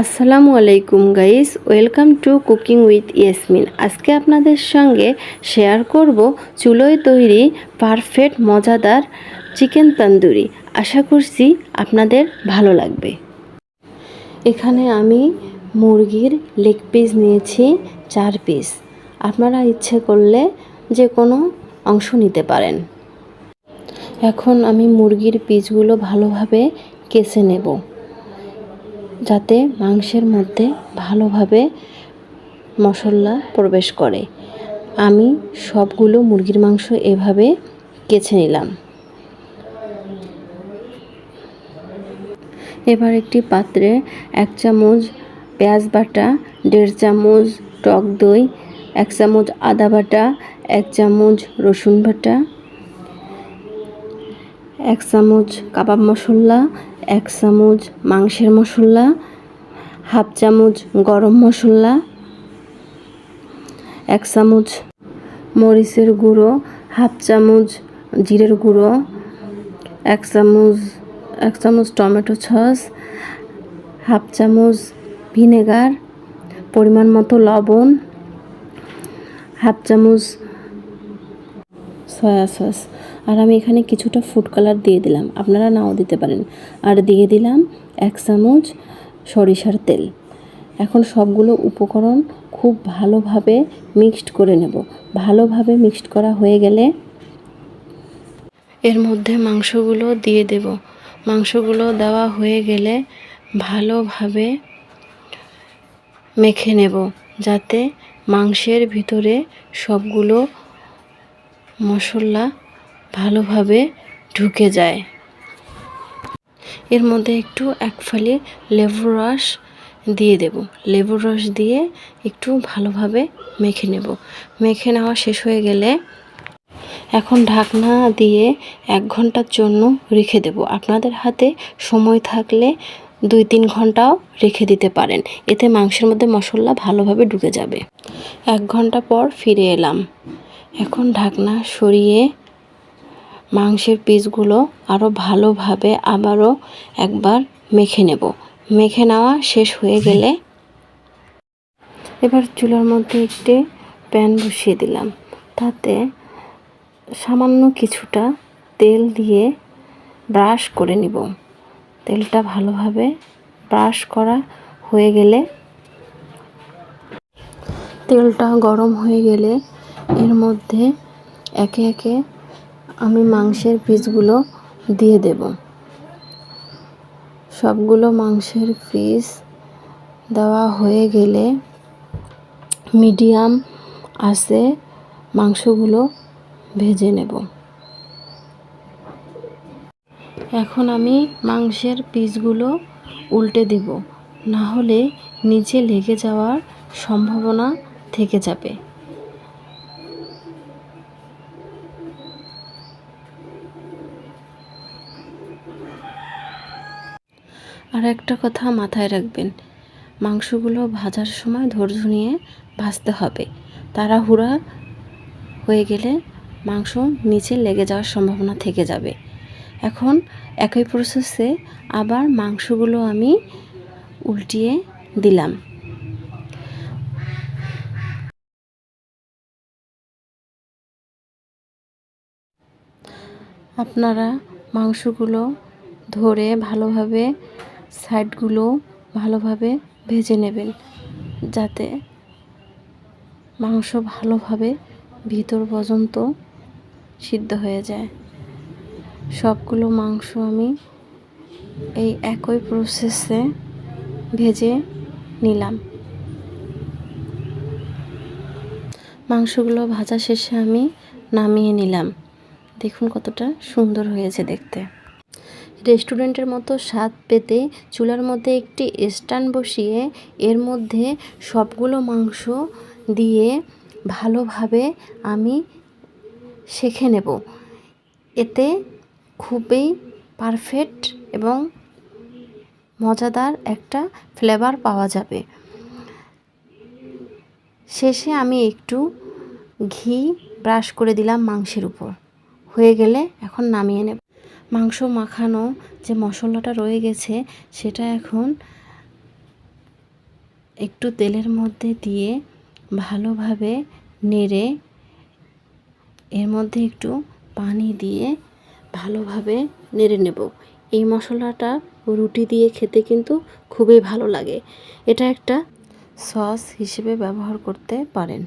আসসালামু আলাইকুম guys, welcome to cooking with Yasmin. আজকে আপনাদের সঙ্গে শেয়ার করব চুলোয় তৈরি পারফেক্ট মজাদার চিকেন তন্দুরি। আশা করছি আপনাদের ভালো লাগবে। এখানে আমি মুরগির লেগ পিস নিয়েছি, চার পিস। আপনারা ইচ্ছে করলে যে কোনো অংশ নিতে পারেন। এখন আমি মুরগির পিসগুলো ভালোভাবে কেসে নেব। যাতে মাংসের মধ্যে ভালোভাবে মশলা প্রবেশ করে। আমি সবগুলো মুরগির মাংস এভাবে কেচে নিলাম। এবার একটি পাত্রে এক চামচ পেঁয়াজ বাটা, দেড় চামচ টক দই, এক চামচ আদা বাটা, এক চামচ রসুন বাটা, এক চামচ কাবাব মশলা এক চামচ মাংসের মশলা, হাফ চামচ গরম মশলা, এক চামচ মরিচের গুঁড়ো, হাফ চামচ জিরের গুঁড়ো, এক চামচ এক চামচ টমেটো সস, হাফ চামচ ভিনেগার, পরিমাণ মতো লবণ, হাফ চামচ সয়া সস। আর আমি এখানে কিছুটা ফুড কালার দিয়ে দিলাম। আপনারা নাও দিতে পারেন। আর দিয়ে দিলাম এক চামচ সরিষার তেল। এখন সবগুলো উপকরণ খুব ভালোভাবে মিক্সড করে নেব। ভালোভাবে মিক্সড করা হয়ে গেলে এর মধ্যে মাংসগুলো দিয়ে দেব। মাংসগুলো দেওয়া হয়ে গেলে ভালোভাবে মেখে নেব যাতে মাংসের ভিতরে সবগুলো মশলা ভালোভাবে ঢুকে যায়। এর মধ্যে একটু এক ফালি লেবুর রস দিয়ে দেব। লেবুর রস দিয়ে একটু ভালোভাবে মেখে নেব। মেখে নেওয়া শেষ হয়ে গেলে এখন ঢাকনা দিয়ে এক ঘণ্টার জন্য রেখে দেব। আপনাদের হাতে সময় থাকলে দুই তিন ঘন্টাও রেখে দিতে পারেন। এতে মাংসের মধ্যে মশলা ভালোভাবে ঢুকে যাবে। এক ঘণ্টা পর ফিরে এলাম। এখন ঢাকনা সরিয়ে মাংসের পিসগুলো আরও ভালোভাবে আবারও একবার মেখে নেব। মেখে নেওয়া শেষ হয়ে গেলে এবার চুলার মধ্যে একটি প্যান বসিয়ে দিলাম। তাতে সামান্য কিছুটা তেল দিয়ে ব্রাশ করে নিব। তেলটা ভালোভাবে ব্রাশ করা হয়ে গেলে তেলটা গরম হয়ে গেলে এর মধ্যে একে একে আমি মাংসের পিসগুলো দিয়ে দেব। সবগুলো মাংসের পিস দেওয়া হয়ে গেলে মিডিয়াম আসে মাংসগুলো ভেজে নেব। এখন আমি মাংসের পিসগুলো উল্টে দেব না হলে নিচে লেগে যাওয়ার সম্ভাবনা থেকে যাবে। আর একটা কথা মাথায় রাখবেন, মাংসগুলো ভাজার সময় ধৈর্য নিয়ে ভাজতে হবে। তাড়াহুড়া হয়ে গেলে মাংস নিচে লেগে যাওয়ার সম্ভাবনা থেকে যাবে। এখন একই প্রসেসে আবার মাংসগুলো আমি উল্টিয়ে দিলাম। আপনারা মাংসগুলো ধরে ভালোভাবে সাইডগুলো ভালোভাবে ভেজে নেবেন যাতে মাংস ভালোভাবে ভিতর পর্যন্ত সিদ্ধ হয়ে যায়। সবগুলো মাংস আমি এই একই প্রসেসে ভেজে নিলাম। মাংসগুলো ভাজা শেষে আমি নামিয়ে নিলাম। দেখুন কতটা সুন্দর হয়েছে দেখতে। রেস্টুরেন্টের মতো স্বাদ পেতে চুলার মধ্যে একটি স্ট্যান্ড বসিয়ে এর মধ্যে সবগুলো মাংস দিয়ে ভালোভাবে আমি শেখে নেব। এতে খুবই পারফেক্ট এবং মজাদার একটা ফ্লেভার পাওয়া যাবে। শেষে আমি একটু ঘি ব্রাশ করে দিলাম মাংসের উপর। হয়ে গেলে এখন নামিয়ে নেব। মাংস মাখানো যে মশলাটা রয়ে গেছে, সেটা এখন একটু তেলের মধ্যে দিয়ে ভালোভাবে নেড়ে, এর মধ্যে একটু পানি দিয়ে ভালোভাবে নেড়ে নেব। এই মশলাটা রুটি দিয়ে খেতে কিন্তু খুবই ভালো লাগে। এটা একটা সস হিসেবে ব্যবহার করতে পারেন।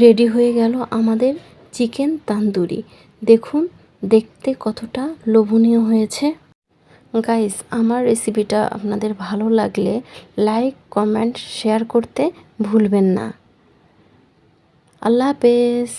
রেডি হয়ে গেল আমাদের চিকেন তান্দুরি। দেখুন দেখতে কতটা লোভনীয় হয়েছে। গাইস আমার রেসিপিটা আপনাদের ভালো লাগলে লাইক কমেন্ট শেয়ার করতে ভুলবেন না। আল্লাহ হাফেজ।